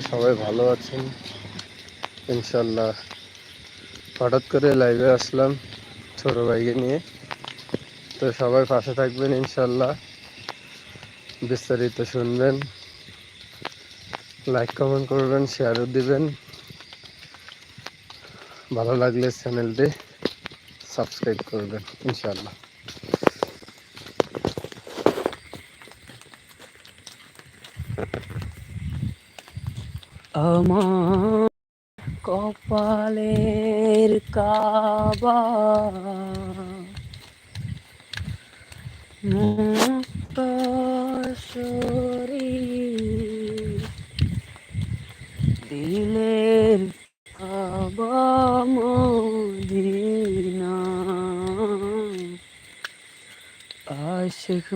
সবাই ভালো আছেন। ইনশাল্লাহ হঠাৎ করে লাইভে আসলাম ছোট ভাইকে নিয়ে। তো সবাই পাশে থাকবেন ইনশাল্লাহ। বিস্তারিত শুনবেন লাইক কমেন্ট করবেন শেয়ারও দিবেন। ভালো লাগলে চ্যানেলটি সাবস্ক্রাইব করবেন ইনশাল্লাহ। আমার কপালের কাবা। দিলের কাবা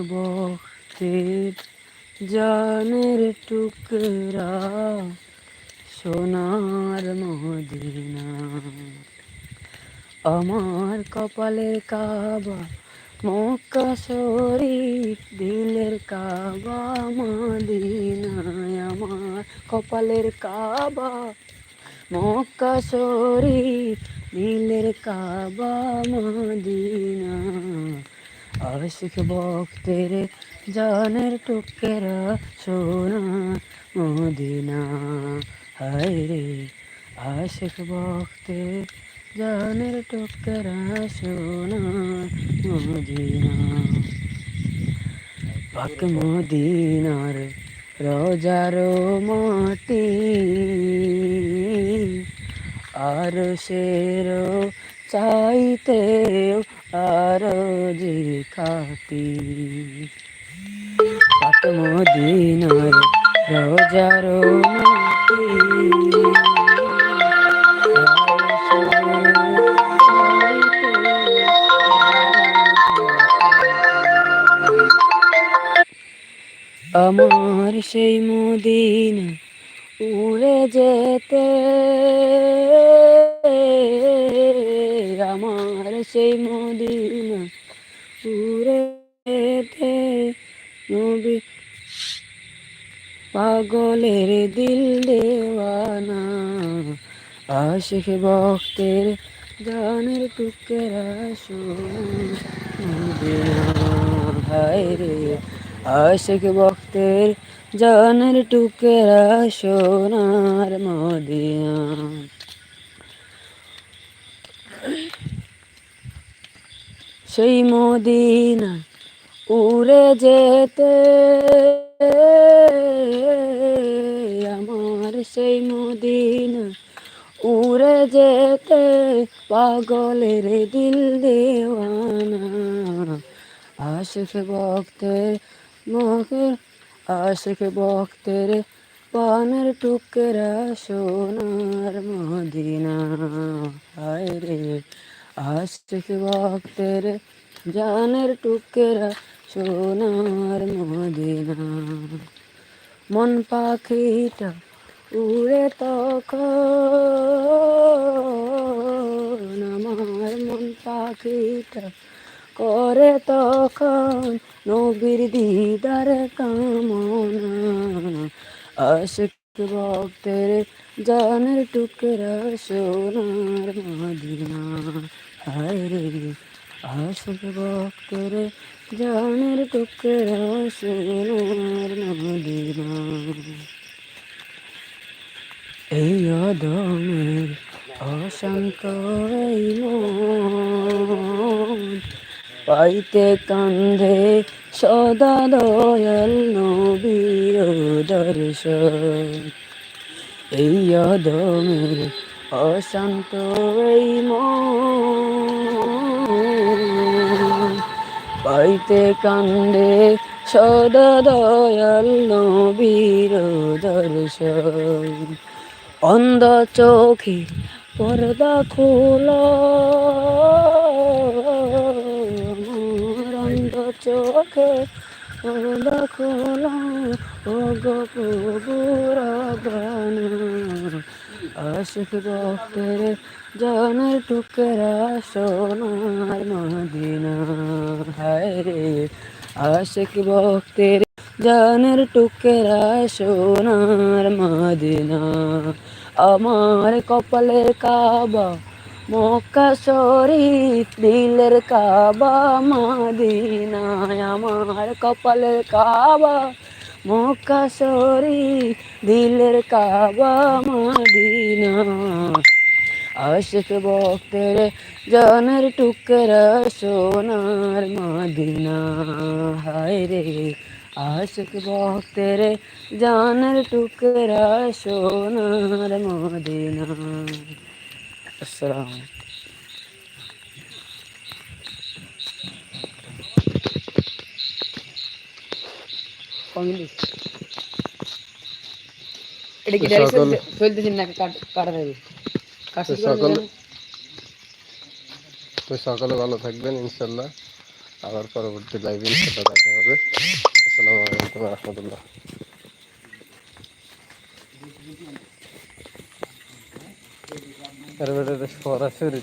বক্তের জানের টুকরা সোনার মদিনা। আমার কপালের কাবা, মক্কা শরীফ দিলের কাবা, মদিনায় আমার কপালের কাবা, মক্কা শরীফ দিলের কাবা মদিনা আশিক ভক্তের জানের টুকেরা সোনা মদিনা হায় রে, আশিক ভক্তের জানের টুকেরা পাক মদিনার রোজারো মাটি, আর সেরো চাইতে আরও যে খাতি। পাক মদিনার আমার সেই মদিনা উড়ে যেতে। পাগলের দিল দেওয়ানা, আশিক ভক্তের জানের টুকেরা হায় রে। আশিক ভক্তের জানের টুকেরা সোনার মদিয়া সেই মদিনা উড়ে যেতে সেই মদিনা উড়ে যেতে পাগলের দিল দেওয়ানা। আশিক ভক্তের মুখে, আশিক ভক্তের পানের টুকরা সোনার মদিনা। হায় রে, আশিক ভক্তের জানের টুকরা সোনার মদিনা। মন পাখিটা উড়ে তখন আমার মন পাখিটা করে তখন নবীর দিদার কামনা। আশিক ভক্তের জানের টুকরা সোনার মদিনা। হায় রে ভক্তের জানের টুকরা সোনার মদিনা। এই অদমের অশান্ত এই পাইতে কান্ধে সদা দয়াল নবীর দর্শন। এই অদমের অশান্ত এই পাইতে কান্দে সদা দয়াল নবীর দর্শন। অন্ধ চোখে পর্দা খোলা। অন্ধ চোখে পর্দা খোলা। ও গোপুরা আশিক ভক্তের জানের টুকরা সোনার মদিনা। হায় রে, আশিক ভক্তের জানের টুকেরা সোনার মদিনা। আমার কপালের কাবা, মক্কা শরীফ, দিলের কাবা, মদিনায় আমার কপালের কাবা, মক্কা শরীফ, দিলের কাবা মদিনা আশিক ভক্তের জানের টুকরা সোনার মদিনা হায় রে আশিক ভক্তের জানের টুকরা সোনার মদিনা। আসসালাম এটা কি চলতেছেন কাটা দেবে। তো সকল তো সকালে ভালো থাকবেন ইনশাল্লাহ। আবার পরবর্তী লাইভে ইনশাল্লাহ দেখা হবে। আসসালামু আলাইকুম রহমতুল্লাহ। সরাসরি